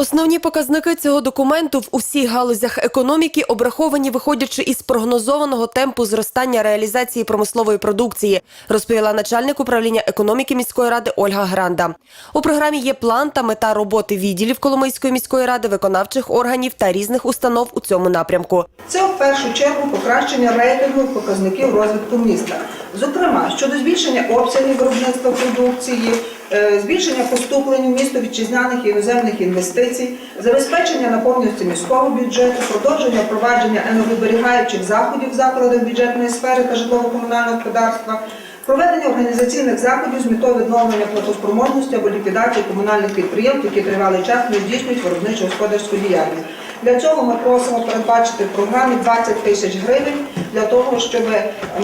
Основні показники цього документу в усіх галузях економіки обраховані, виходячи із прогнозованого темпу зростання реалізації промислової продукції, розповіла начальник управління економіки міської ради Ольга Гранда. У програмі є план та мета роботи відділів Коломийської міської ради, виконавчих органів та різних установ у цьому напрямку. Це в першу чергу покращення рейтингових показників розвитку міста. Зокрема, щодо збільшення обсягів виробництва продукції, збільшення поступлень місто вітчизняних і іноземних інвестицій, забезпечення наповненості міського бюджету, продовження впровадження енергозберігаючих заходів в закладах бюджетної сфери та житлово-комунального господарства, проведення організаційних заходів з метою відновлення платоспроможності або ліквідації комунальних підприємств, які тривалий час не здійснюють виробничо-господарську діяльність. Для цього ми просимо передбачити в програмі 20 тисяч гривень для того, щоб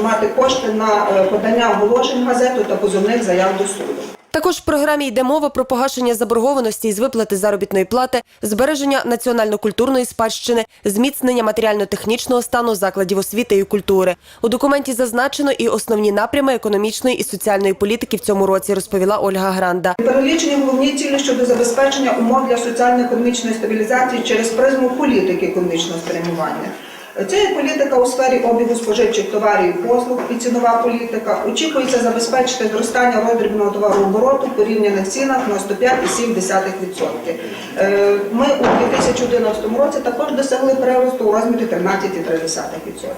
мати кошти на е, подання оголошень газету та позовних заяв до суду. Також в програмі йде мова про погашення заборгованості із виплати заробітної плати, збереження національно-культурної спадщини, зміцнення матеріально-технічного стану закладів освіти і культури. У документі зазначено і основні напрями економічної і соціальної політики в цьому році, розповіла Ольга Гранда. Перелічені головні цілі щодо забезпечення умов для соціально-економічної стабілізації через призму політики економічного спрямування. Це є політика у сфері обігу споживчих товарів і послуг і цінова політика. Очікується забезпечити зростання роздрібного товарообороту в порівняних цінах на 105,7%. Е, Ми у 2011 році також досягли приросту у розмірі 13,3%.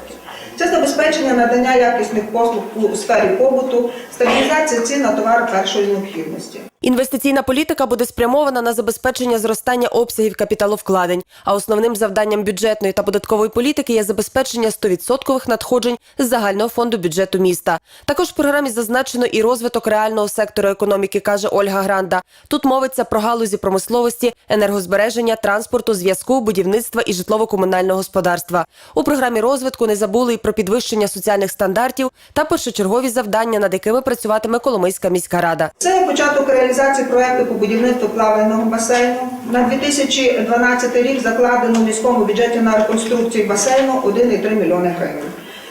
Це забезпечення надання якісних послуг у сфері побуту, стабілізація цін на товари першої необхідності. Інвестиційна політика буде спрямована на забезпечення зростання обсягів капіталовкладень. А основним завданням бюджетної та податкової політики є забезпечення 100% надходжень з загального фонду бюджету міста. Також в програмі зазначено і розвиток реального сектору економіки, каже Ольга Гранда. Тут мовиться про галузі промисловості, енергозбереження, транспорту, зв'язку, будівництва і житлово-комунального господарства. У програмі розвитку не забули і про підвищення соціальних стандартів та першочергові завдання, над якими працюватиме Коломийська міська рада. Це початок реалізації проекту по будівництву плавального басейну. На 2012 рік закладено в міському бюджеті на реконструкцію басейну 1,3 мільйони гривень.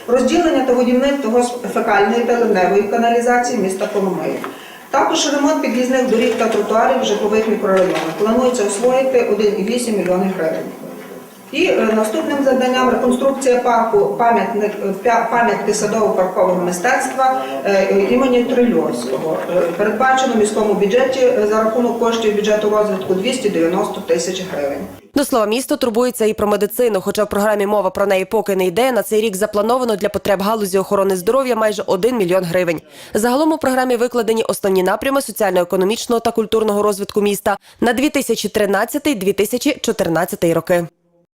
Розділення та будівництво фекальної та ливневої каналізації міста Коломиї. Також ремонт під'їзних доріг та тротуарів в житлових мікрорайонах. Планується освоїти 1,8 млн гривень. І е, наступним завданням реконструкція парку е, пам'ятки садово-паркового мистецтва е, імені Трильовського. Передбачено міському бюджеті за рахунок коштів бюджету розвитку 290 тисяч гривень. До слова, місто турбується і про медицину. Хоча в програмі мова про неї поки не йде. На цей рік заплановано для потреб галузі охорони здоров'я майже 1 мільйон гривень. Загалом у програмі викладені основні напрями соціально-економічного та культурного розвитку міста на 2013-2014 роки.